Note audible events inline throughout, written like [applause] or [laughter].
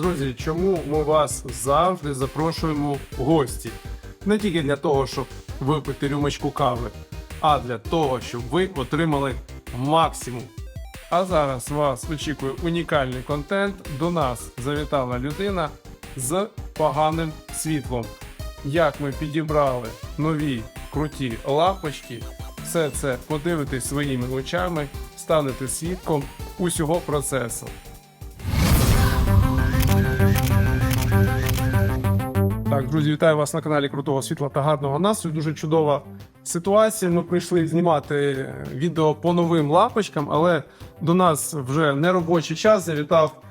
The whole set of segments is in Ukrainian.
Друзі, чому ми вас завжди запрошуємо в гості? Не тільки для того, щоб випити рюмочку кави, а для того, щоб ви отримали максимум. А зараз вас очікує унікальний контент. До нас завітала людина з поганим світлом. Як ми підібрали нові круті лампочки, все це подивитесь своїми очами, станете свідком усього процесу. Так, друзі, вітаю вас на каналі Крутого Світла та гарного настрою. Дуже чудова ситуація. Ми прийшли знімати е, відео по новим лампочкам, але до нас вже не робочий час завітав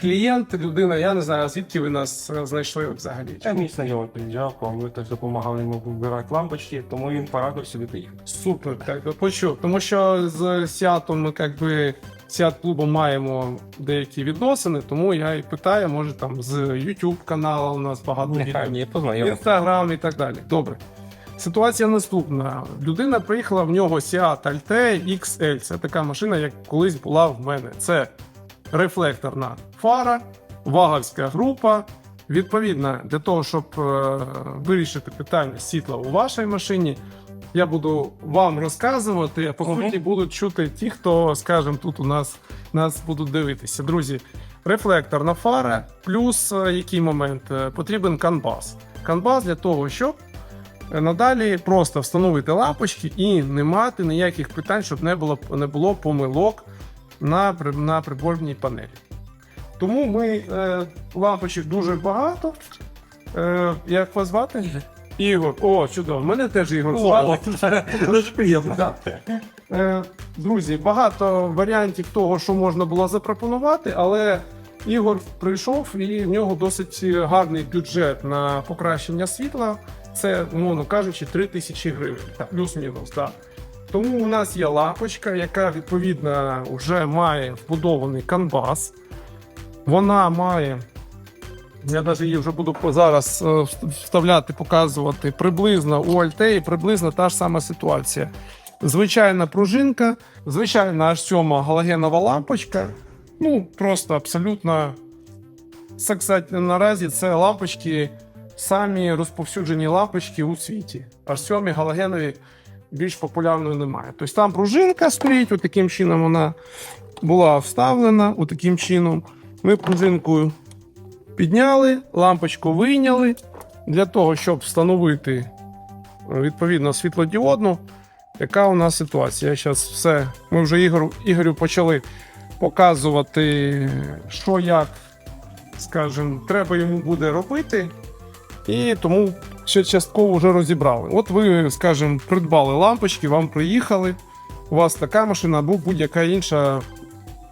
клієнт, людина. Я не знаю, звідки ви нас е, знайшли взагалі. Я мій знайомий приїжджав, ми теж допомагали йому вибирати лампочки, тому він порадив сюди приїхати. Супер, так почув. Тому що з Сіатом якби Сіат клубом маємо деякі відносини, тому я і питаю, може там з YouTube каналу у нас багато відео. Інстаграм і так далі. Добре. Ситуація наступна. Людина приїхала в нього Seat Altea XL. Це така машина, як колись була в мене. Це рефлекторна фара, ваговська група. Відповідно, для того, щоб е, вирішити питання світла у вашій машині, я буду вам розказувати, а по Мгм. суті будуть чути ті, хто, скажімо, тут у нас нас будуть дивитися. Друзі, рефлекторна фара, плюс е, який момент Е, потрібен канбас. Канбас для того, щоб е, надалі просто встановити лампочки і не мати ніяких питань, щоб не було не було помилок на, при- на приборній панелі. Тому ми е, лампочок дуже багато. Е, як вас звати? Ігор. О, чудово. Мене теж Ігор. [laughs] Дуже приємно. Да. Е, Друзі, багато варіантів того, що можна було запропонувати, але Ігор прийшов і в нього досить гарний бюджет на покращення світла. Це, умовно кажучи, 3 тисячі гривень, плюс-мінус. Так. Тому у нас є лампочка, яка відповідно вже має вбудований канвас. Вона має. Я навіть її вже буду зараз е, вставляти, показувати приблизно у Альтеї, приблизно та ж сама ситуація. Звичайна пружинка, звичайна аж сьома галогенова лампочка. Ну, просто абсолютно. Це, кстати, наразі це лампочки, самі розповсюджені лампочки у світі. Аж сьомі галогенові більш популярної немає. Тобто там пружинка стоїть, от таким чином вона була вставлена, от чином. Ми пружинкою підняли, лампочку вийняли для того, щоб встановити е, відповідно світлодіодну. Яка у нас ситуація? Зараз все. Ми вже Ігорю, Ігорю почали показувати, що як, скажімо, треба йому буде робити. І тому ще частково вже розібрали. От ви, скажімо, придбали лампочки, вам приїхали. У вас така машина або будь-яка інша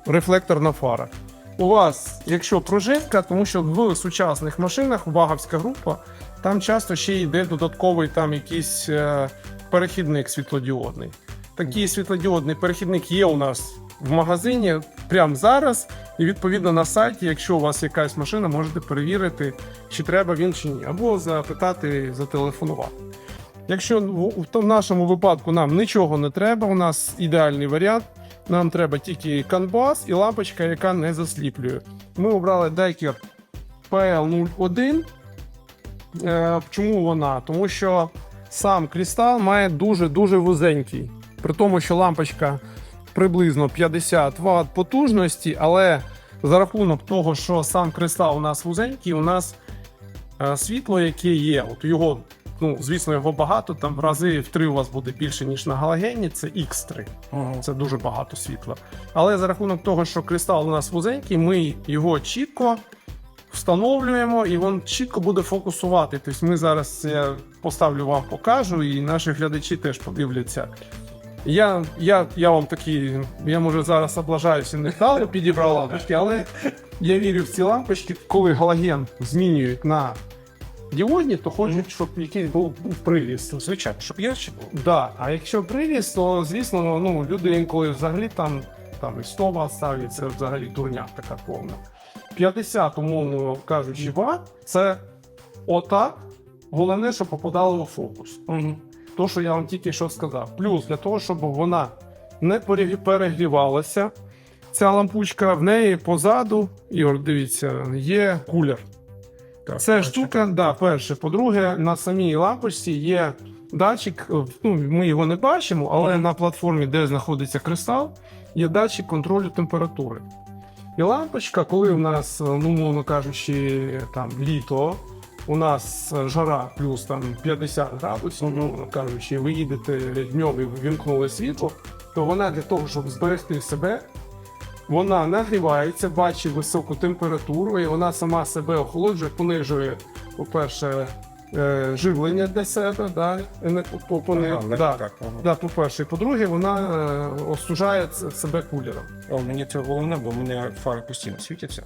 рефлекторна фара. У вас, якщо пружинка, тому що в сучасних машинах ваговська група, там часто ще йде додатковий там якийсь е, перехідник світлодіодний. Такий світлодіодний перехідник є у нас в магазині прямо зараз. І відповідно на сайті, якщо у вас якась машина, можете перевірити, чи треба він чи ні, або запитати, зателефонувати. Якщо в, в нашому випадку нам нічого не треба, у нас ідеальний варіант. Нам треба тільки канбас і лампочка, яка не засліплює. Ми обрали Daiker PL01. Е, чому вона? Тому що сам кристал має дуже-дуже вузенький. При тому, що лампочка приблизно 50 Вт потужності, але за рахунок того, що сам кристал у нас вузенький, у нас е, світло, яке є, от його, ну, звісно, його багато, там в рази в три у вас буде більше, ніж на галогені, це X3. Це дуже багато світла. Але за рахунок того, що кристал у нас вузенький, ми його чітко встановлюємо, і він чітко буде фокусувати. Тобто ми зараз я поставлю вам, покажу, і наші глядачі теж подивляться. Я, я, я вам такий, я може зараз облажаюся, не вдало підібрав лампочки, але я вірю в ці лампочки, коли галоген змінюють на діодні, то хочуть, щоб якийсь був, приріст. Звичайно, щоб ярче було. Да, а якщо приріст, то звісно, ну люди інколи взагалі там, там і 100 Вт ставлять, це взагалі дурня така повна. 50, умовно кажучи, Вт, це отак. Головне, щоб попадало у фокус. Угу. То, що я вам тільки що сказав. Плюс для того, щоб вона не перегрівалася, ця лампучка, в неї позаду, Ігор, дивіться, є кулер. Так, Це штука, да, перше. По-друге, на самій лампочці є датчик. е, Ну, ми його не бачимо, але на платформі, де знаходиться кристал, є датчик контролю температури. І лампочка, коли у нас, е, ну, мовно кажучи, там літо, у нас е, жара плюс там 50 градусів, мовно кажучи, ви їдете днем і вімкнули світло, то вона для того, щоб зберегти себе, вона нагрівається, бачить високу температуру, і вона сама себе охолоджує, понижує, по-перше, е, живлення для себе, да, по, по, ага, да, так, ага. да, По-перше, По-друге, вона е, остужає себе кулером. О, мені це головне, бо у мене фари постійно світяться.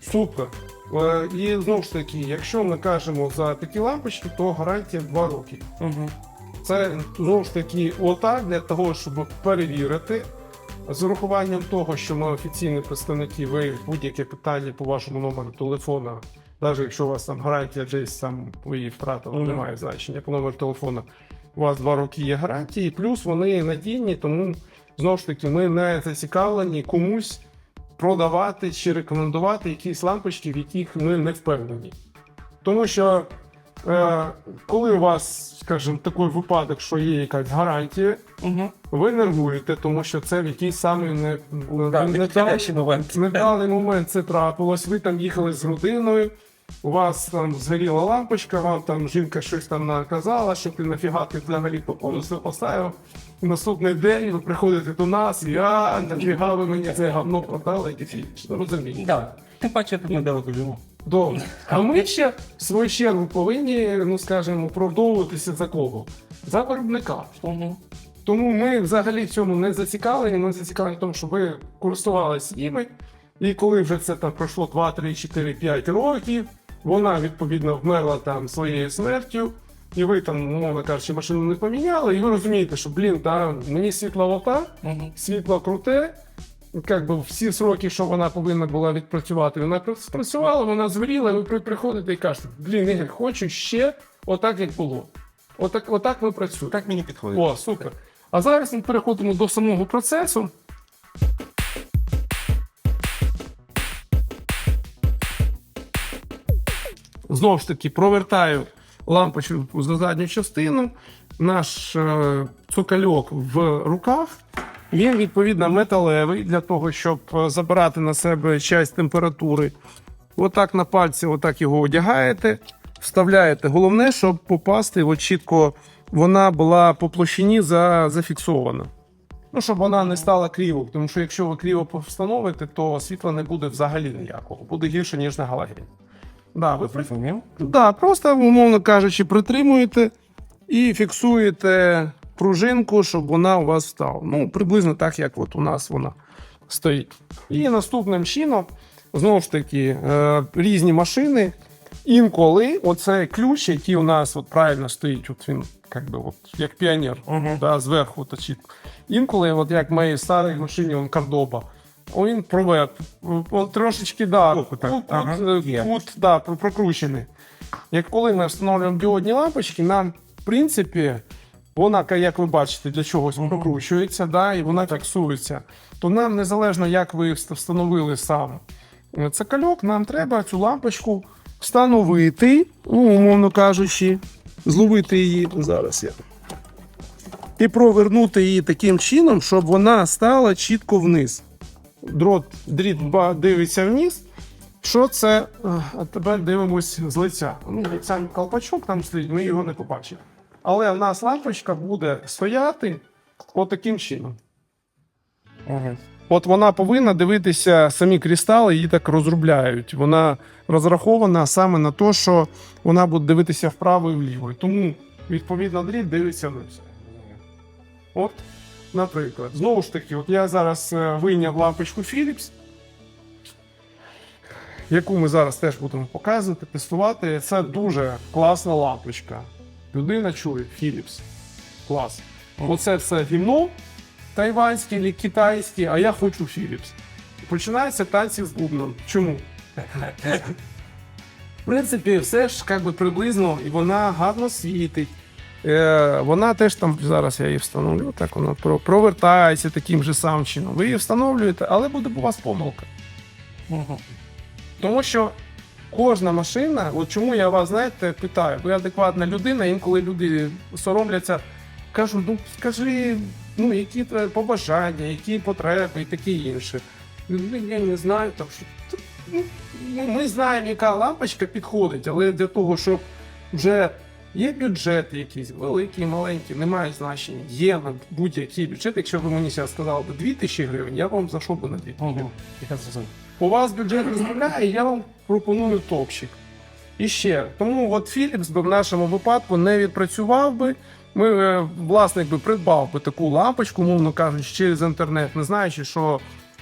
Супер. Е, І знову ж таки, якщо ми кажемо за такі лампочки, то гарантія 2 роки. Угу. Це знову ж таки отак для того, щоб перевірити. З урахуванням того, що ми офіційні представники, ви будь-яке питання по вашому номеру телефона, навіть якщо у вас там гарантія десь там ви її втратили, Мгм. немає значення по номеру телефона. У вас два роки є гарантії, плюс вони надійні, тому знову ж таки ми не зацікавлені комусь продавати чи рекомендувати якісь лампочки, в яких ми не впевнені. Тому що е, коли у вас, скажімо, такий випадок, що є якась гарантія, Угу. ви нервуєте, тому що це в якийсь самий не, Да, не, підходящий момент. невдалий момент це трапилось. Ви там їхали з родиною, у вас там згоріла лампочка, вам там жінка щось там наказала, що ти нафіга ти взагалі по повністю поставив. І Наступний день ви приходите до нас, і а нафіга ви мені це говно продали, і розумієте. Да. Тим паче тут недалеко живу. Добре. А ми ще в свою чергу повинні, ну скажімо, продовжуватися за кого? За виробника. Угу. Тому ми взагалі в цьому не зацікавлені. Ми зацікавлені в тому, щоб ви користувалися ними. І коли вже це там пройшло 2, 3, 4, 5 років, вона відповідно вмерла там своєю смертю, і ви там, мовно кажучи, машину не поміняли, і ви розумієте, що блін, та, мені світла лота, Угу. світло круте. Як би всі сроки, що вона повинна була відпрацювати, вона спрацювала, вона згоріла, і ви приходите і кажете, блін, Ігор, хочу ще отак, як було. Отак, отак ми працюємо. Так мені підходить. О, супер. А зараз ми переходимо до самого процесу. Знову ж таки, провертаю лампочку за задню частину. Наш е, цукальок в руках. Він відповідно металевий для того, щоб е, забирати на себе часть температури. Отак на пальці, отак його одягаєте, вставляєте. Головне, щоб попасти, от чітко вона була по площині за, зафіксована. Ну, щоб вона не стала криво, тому що якщо ви криво встановите, то світла не буде взагалі ніякого, буде гірше, ніж на галогені. Да, ви при... Да, просто, умовно кажучи, притримуєте і фіксуєте пружинку, щоб вона у вас стала. Ну, приблизно так, як от у нас вона стоїть. І наступним чином, знову ж таки, е, різні машини. Інколи оцей ключ, який у нас от правильно стоїть, от він як, би, от, як піонер, Мгм. да, зверху чітко. Інколи, от як в моїй старій машині, он Кордоба, він провер, он трошечки, да, Кут, Ага, е, кут, да, прокручений. Як коли ми встановлюємо діодні лампочки, нам, в принципі, вона, як ви бачите, для чогось прокручується, да, і вона фіксується. То нам незалежно, як ви встановили сам е, цикальок, нам треба цю лампочку встановити, ну, умовно кажучи, зловити її зараз я. І провернути її таким чином, щоб вона стала чітко вниз. Дрот, дріт дивиться вниз. Що це? Е, А тепер дивимось з лиця. Ну, сам колпачок там стоїть, ми його не побачимо. Але в нас лампочка буде стояти отаким чином. Угу. От вона повинна дивитися самі кристали, її так розробляють. Вона розрахована саме на те, що вона буде дивитися вправо і вліво. Тому, відповідно, дріт дивиться вниз. От, наприклад, знову ж таки, от я зараз е, вийняв лампочку Philips, яку ми зараз теж будемо показувати, тестувати. Це дуже класна лампочка. Людина чує Philips. Клас. Оце все гімно тайванське чи китайське, а я хочу Philips. Починаються танці з бубном. Чому? В принципі, все ж як би приблизно, і вона гарно світить. Е, вона теж там зараз я її встановлю. Так вона про- провертається таким же самим чином. Ви її встановлюєте, але буде у вас помилка. Тому що кожна машина, от чому я вас знаєте, питаю, ви адекватна людина, інколи люди соромляться, кажу, ну скажи, ну які побажання, які потреби і таке інше. Ну, Я не знаю, там що. Ну, ми знаємо, яка лампочка підходить, але для того, щоб вже є бюджет якийсь, великий, маленький, немає значення. Є на будь-який бюджет. Якщо ви мені зараз сказали б 2000 гривень, я вам зайшов би на 2000. Я зрозумів. У вас бюджет дозволяє, я вам пропоную топчик. І ще, тому от Philips би в нашому випадку не відпрацював би. Ми, е, власник би придбав би таку лампочку, мовно кажучи, через інтернет, не знаючи, що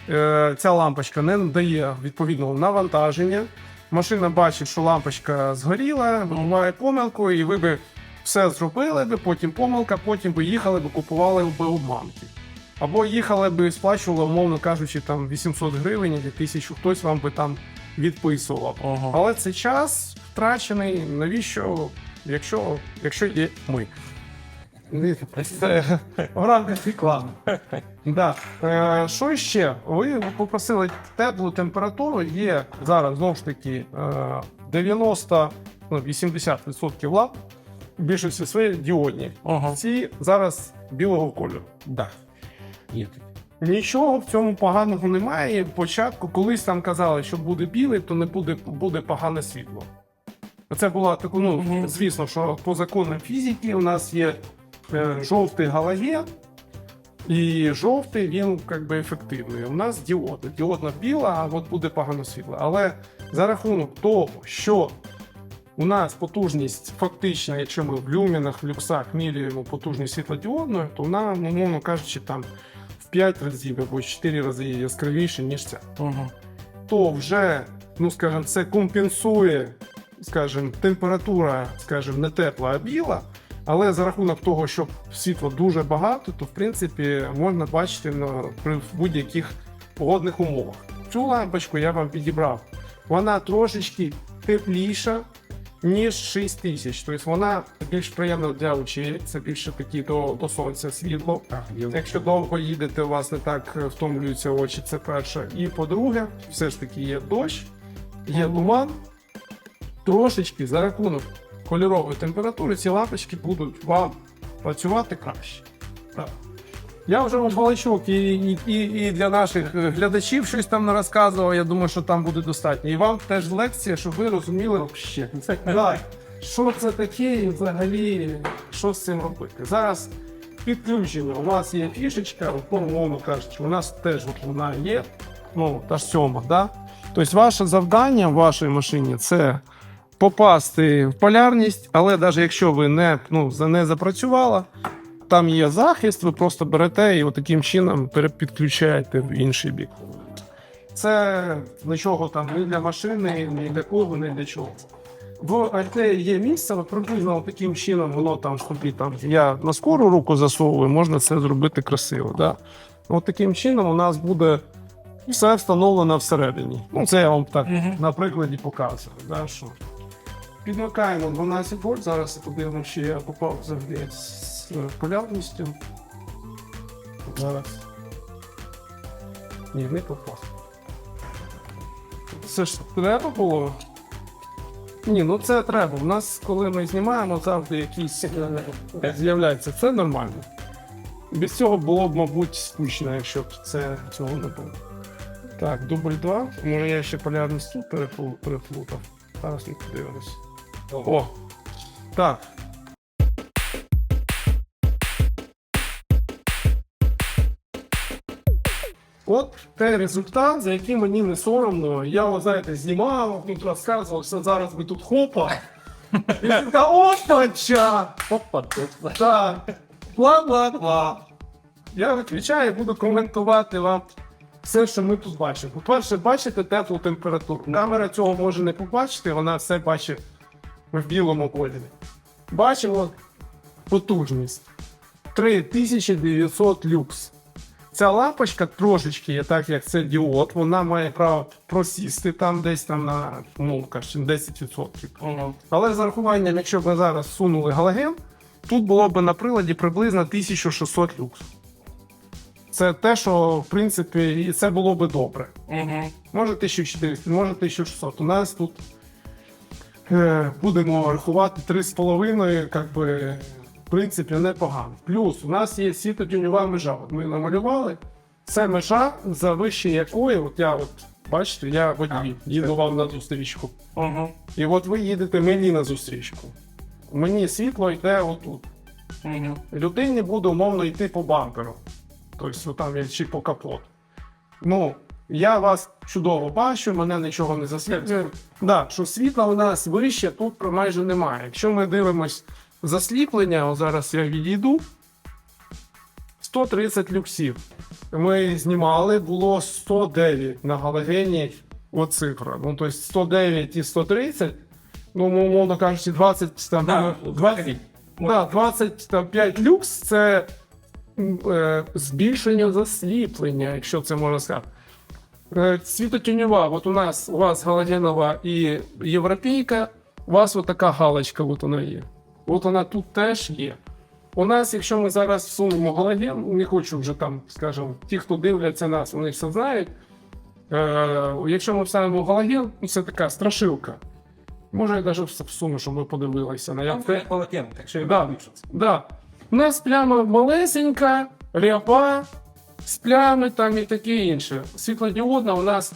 е, ця лампочка не надає відповідного навантаження. Машина бачить, що лампочка згоріла, вимагає помилку, і ви би все зробили би, потім помилка, потім би їхали би, купували би обманки. Або їхали би, сплачували, умовно кажучи, там 800 гривень або 1000, хтось вам би там відписував. Ага. Але це час втрачений. Навіщо, якщо, якщо є ми? Це [laughs] в рамках реклами. Да. Е, що ще? Ви попросили теплу температуру. Є зараз знову ж таки е, 90 ну, 80% ламп, в більшості свої діодні. Ага. Ці зараз білого кольору. Да. Є. Нічого в цьому поганого немає. Початку колись там казали, що буде білий, то не буде, буде погане світло. Це була таку, ну, звісно, що по законам фізики у нас є е, жовтий галоген, і жовтий він як би ефективний. У нас діод. Діодна біла, а от буде погано світло. Але за рахунок того, що у нас потужність фактично, якщо ми в люмінах, в люксах міряємо потужність світлодіодною, то вона, ну, умовно кажучи, там 5 разів або 4 рази яскравіше, ніж ця. Ага. То вже, ну скажімо, це компенсує, скажімо, температура, скажімо, не тепла, а біла. Але за рахунок того, що світла дуже багато, то в принципі можна бачити на, при будь-яких погодних умовах. Цю лампочку я вам підібрав. Вона трошечки тепліша, ніж 6000. Тобто вона більш приємна для очей, це більше такі до, до сонця світло. Якщо довго їдете, у вас не так втомлюються очі, це перше. І по-друге, все ж таки є дощ, є туман. Трошечки за рахунок кольорової температури ці лампочки будуть вам працювати краще. Так. Я вже вам балачок і, і, і, для наших е, глядачів щось там не розказував. Я думаю, що там буде достатньо. І вам теж лекція, щоб ви розуміли, Ще. так, що це таке і взагалі що з цим робити. Зараз підключено. У нас є фішечка, ну, умовно кажучи, у нас теж от вона є. Ну, та ж сьома, да? Тобто, ваше завдання в вашій машині це попасти в полярність, але навіть якщо ви не, ну, не запрацювала, там є захист, ви просто берете і таким чином перепідключаєте в інший бік. Це нічого там ні для машини, ні для кого, ні для чого. В альте є місце, приблизно таким чином воно там собі там. Я на скору руку засовую, можна це зробити красиво. Да? От таким чином у нас буде все встановлено всередині. Ну, це я вам так на прикладі показую. Да, що. Підмикаємо 12 вольт. Зараз я подивимося, чи я попав взагалі з е, полярністю. Зараз. Ні, не попав. Це ж треба було. Ні, ну це треба. У нас, коли ми знімаємо, завжди якісь е, з'являється. Це нормально. Без цього було б, мабуть, скучно, якщо б це цього не було. Так, дубль 2. Може я ще полярність тут переплутав. Зараз ми подивимось. О! Так. От той результат, за яким мені не соромно. Я, от, знаєте, знімав, тут розказував, що зараз ми тут хопа. І така опача! Опа, тут. Так. Бла-бла-бла. Я і буду коментувати вам все, що ми тут бачимо. По-перше, бачите теплу температуру. Камера цього може не побачити, вона все бачить в білому кольорі. Бачимо потужність. 3900 люкс. Ця лампочка трошечки є так, як це діод, вона має право просісти там десь там на ну, кажучи, 10%. Ага. Але з зарахуванням, якщо б ми зараз сунули галоген, тут було б на приладі приблизно 1600 люкс. Це те, що в принципі, і це було би добре. Угу. Може 1400, може 1600. У нас тут е, будемо рахувати 3,5, як би, принципі, непогано. Плюс у нас є світотюньова межа. От ми намалювали. Це межа, за вище якої, от я от, бачите, я водій, їду вам на зустрічку. Угу. І от ви їдете мені на зустрічку. Мені світло йде отут. Угу. Людині буде умовно йти по бамперу. Тобто там є чи по капоту. Ну, я вас чудово бачу, мене нічого не засліплює. Да, що світла у нас вище тут майже немає. Якщо ми дивимось засліплення, о, зараз я відійду. 130 люксів. Ми знімали, було 109 на галогені. От цифра. Ну, тобто 109 і 130. Ну, умовно кажучи, 20 там. Да, 20, да, 25 люкс це е, збільшення засліплення, якщо це можна сказати. Е, Світотіньова, от у нас у вас галогенова і європейка, у вас от така галочка, от вона є. От вона тут теж є. У нас, якщо ми зараз всунемо галоген, не хочу вже там, скажімо, ті, хто дивляться нас, вони все знають. Е, якщо ми вставимо галоген, це така страшилка. Може, я навіть всуну, щоб ви подивилися на як це. полотен, так що я Да, да. У нас пляма малесенька, ряба, з плями там і таке інше. Світлодіодна у нас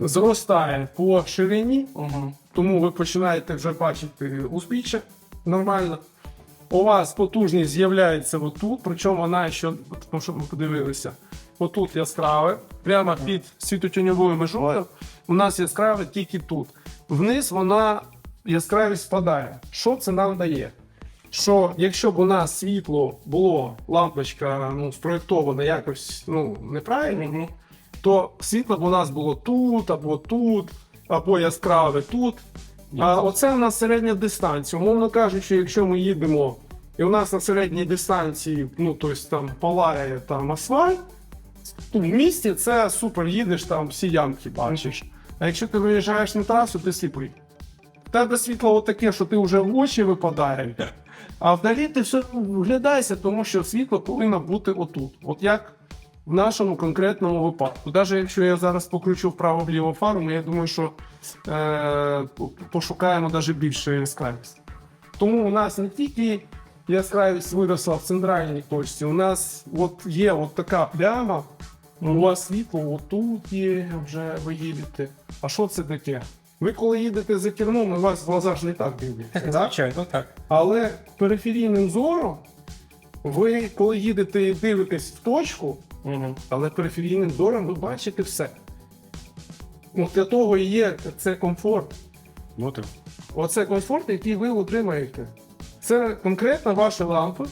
зростає по ширині, Угу. Тому ви починаєте вже бачити узбіччя нормально. У вас потужність з'являється отут, причому вона ще, тому що ми подивилися, отут яскраве, прямо під світотіньовою межою. У нас яскраве тільки тут. Вниз вона яскравість спадає. Що це нам дає? Що якщо б у нас світло було, лампочка ну, спроєктована якось ну, неправильно, то світло б у нас було тут, або тут, або яскраве тут. А оце у нас середня дистанція. Умовно кажучи, якщо ми їдемо, і у нас на середній дистанції, ну тобто там палає там асфальт, в місті це супер, їдеш там всі ямки бачиш. А якщо ти виїжджаєш на трасу, ти сліпий. В тебе світло таке, що ти вже в очі випадає. А вдалі ти все вглядаєшся, тому що світло повинно бути отут. От як в нашому конкретному випадку. Навіть якщо я зараз покручу вправо-вліво фару, я думаю, що е, пошукаємо навіть більше яскравість. Тому у нас не тільки яскравість виросла в центральній точці, у нас от є от така пляма, у вас світло отут є, вже ви їдете. А що це таке? Ви коли їдете за кермом, у вас глаза ж не так дивляться. [laughs] Звичайно, так. Але периферійним зором, ви коли їдете і дивитесь в точку, Угу. але периферійним зором ви бачите все. Ну, для того і є це комфорт. Ну. Оце комфорт, який ви отримаєте. Це конкретно ваші лампи.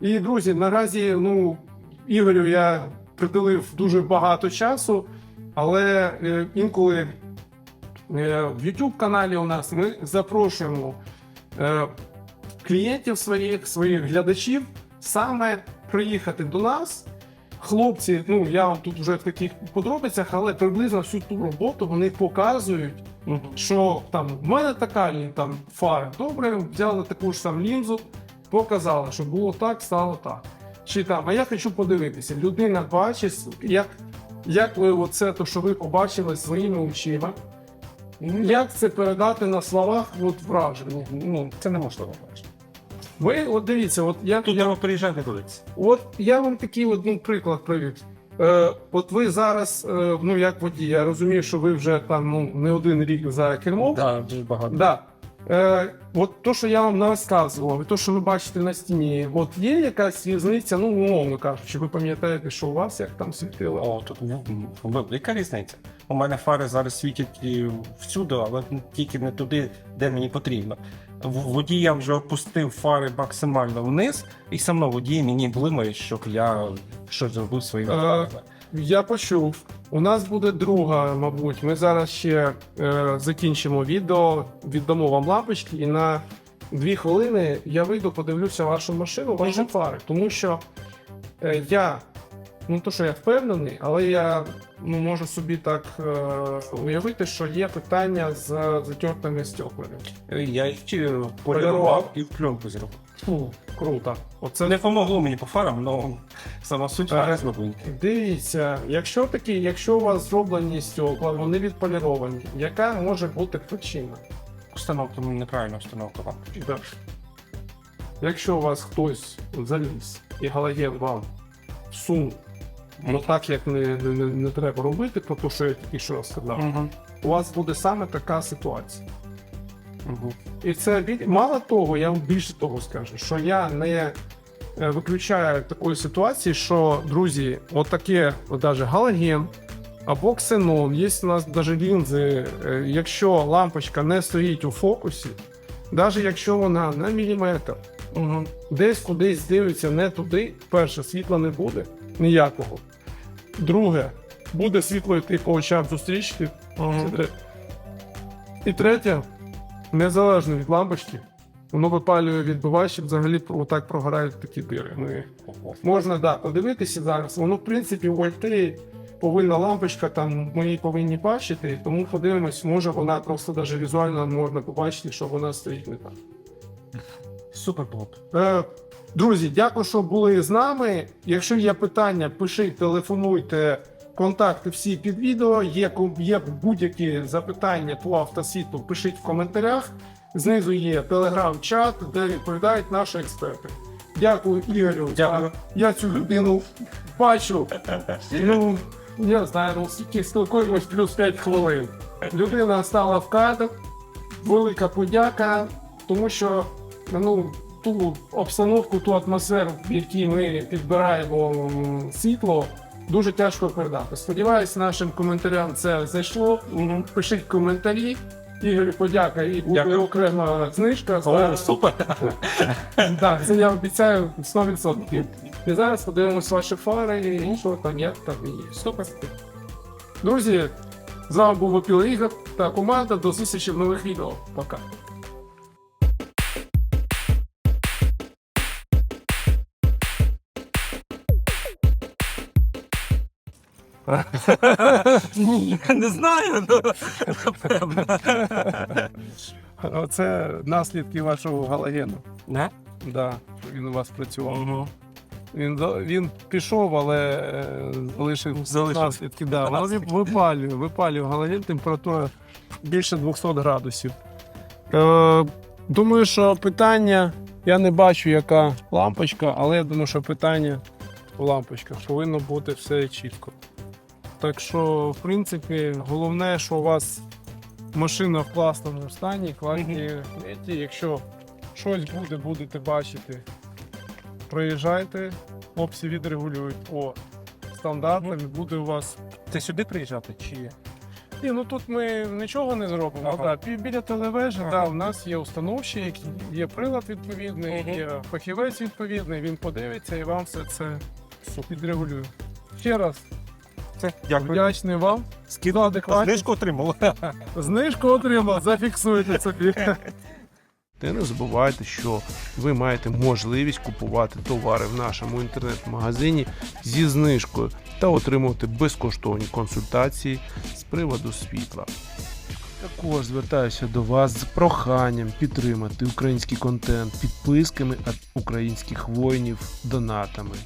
І, друзі, наразі, ну, Ігорю, я приділив дуже багато часу, але е, інколи е, в YouTube каналі у нас ми запрошуємо е, клієнтів своїх, своїх глядачів саме приїхати до нас. Хлопці, ну я вам тут вже в таких подробицях, але приблизно всю ту роботу вони показують, Угу. що там в мене така там фара. Добре, взяли таку ж саму лінзу, показали, що було так, стало так. Чи там, а я хочу подивитися, людина бачить, як, як ви оце, то, що ви побачили своїми очима, як це передати на словах от враження. Ну, це неможливо бачити. Ви от дивіться, от я Тут я, приїжджати дивитися. От я вам такий один приклад привів. Е, от ви зараз, е, ну як водій, я розумію, що ви вже там ну, не один рік за кермом. Так, дуже багато. Да. Е, от то, що я вам розказував, і то, що ви бачите на стіні, от є якась різниця, ну, умовно кажучи, ви пам'ятаєте, що у вас як там світило? О, тут ну, велика різниця. У мене фари зараз світять і всюди, але тільки не туди, де мені потрібно. В- Водій я вже опустив фари максимально вниз, і все одно водій мені блимає, щоб я щось зробив своїми Е, фарами. Я почув. У нас буде друга, мабуть. Ми зараз ще е, закінчимо відео, віддамо вам лампочки, і на дві хвилини я вийду, подивлюся вашу машину, ваші фари. Тому що е, я Ну то, що я впевнений, але я ну, можу собі так е, уявити, що є питання з затертими стеклами. Я їх чи полірував і в пленку зробив. Фу, круто. Оце не помогло мені по фарам, але сама суть Так. фари зроблені. Дивіться, якщо такі, якщо у вас зроблені стекла, вони відполіровані, яка може бути причина? Установка ну, неправильна установка вам. Да. Якщо у вас хтось заліз і галоген вам сунув, ну так як не, не, не, не треба робити, про те, що я тільки що сказав, Угу. у вас буде саме така ситуація. Угу. І це мало того, я вам більше того скажу, що я не е, виключаю такої ситуації, що, друзі, отаке, от даже галоген або ксенон, є у нас навіть лінзи, е, якщо лампочка не стоїть у фокусі, навіть якщо вона на міліметр, Угу. десь кудись дивиться не туди, перше, світла не буде ніякого. Друге, буде світло йти по очам зустрічки. І третє, незалежно від лампочки, воно випалює відбивач взагалі отак прогорають такі дири. Ми... Можна да, подивитися зараз. Воно, в принципі, у вольти повинна лампочка, там ми її повинні бачити, тому подивимось, може вона просто навіть візуально можна побачити, що вона стоїть не так. Супер було. б. Е, Друзі, дякую, що були з нами. Якщо є питання, пишіть, телефонуйте. Контакти всі під відео. Є, є будь-які запитання по автосвіту, пишіть в коментарях. Знизу є телеграм-чат, де відповідають наші експерти. Дякую, Ігорю. Дякую. Я цю людину бачу. Ну, я знаю, ну скільки спілкуємось плюс 5 хвилин. Людина стала в кадр. Велика подяка, тому що ну, ту обстановку, ту атмосферу, в якій ми підбираємо світло, дуже тяжко передати. Сподіваюсь, нашим коментарям це зайшло. Пишіть коментарі. Ігорю, подяка і буде окрема знижка. О, супер. [laughs] Так, це я обіцяю 100%. І зараз подивимось ваші фари і що там, як там і є. Супер. Друзі, з вами був Опіл Ігор та команда. До зустрічі в нових відео. Пока. Не знаю, ну, напевно. Оце наслідки вашого галогену. Не? Да, він у вас працював. Угу. Він, він пішов, але е, залишив Залишив. наслідки. Да. Воно вип- випалює, випалює галоген, температура більше 200 градусів. Е, думаю, що питання. Я не бачу, яка лампочка, але я думаю, що питання у лампочках повинно бути все чітко. Так що, в принципі, головне, що у вас машина в класному стані, класні клеті. Якщо щось буде, будете бачити, приїжджайте, хлопці відрегулюють по стандартам і буде у вас. Ти сюди приїжджати чи? Ні, ну тут ми нічого не зробимо. Ага. Да, бі- біля телевежі, Ага. да, у нас є установщик, який- є прилад відповідний, Мгм. є фахівець відповідний, він подивиться і вам все це підрегулює. Ще раз Це дякую. вдячний вам. Скидав адекватно. Знижку отримали. [laughs] Знижку отримав, зафіксуйте собі. [laughs] Та не забувайте, що ви маєте можливість купувати товари в нашому інтернет-магазині зі знижкою та отримувати безкоштовні консультації з приводу світла. Також звертаюся до вас з проханням підтримати український контент підписками від українських воїнів донатами.